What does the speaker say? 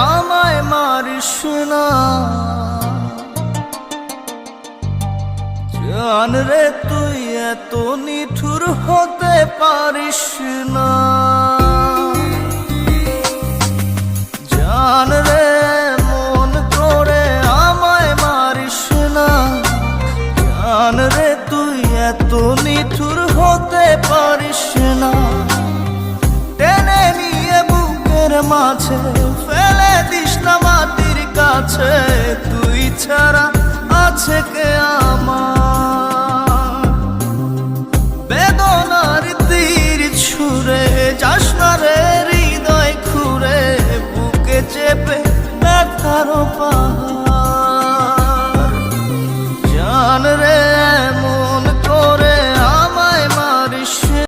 পারিস না জান রে তুই এত নিঠুর হতে পারিস না। জান রে মন করে আমায় মারিস না জান রে তুই এত নিঠুর হতে পারিস না। টেনে নিয়ে বুকের মাঝে তুই ছাড়া আছে কে আমার? বেদনার তীর ছুড়ে যাস না রে হৃদয় খুঁড়ে, বুকে চেপে ব্যথার পাহাড়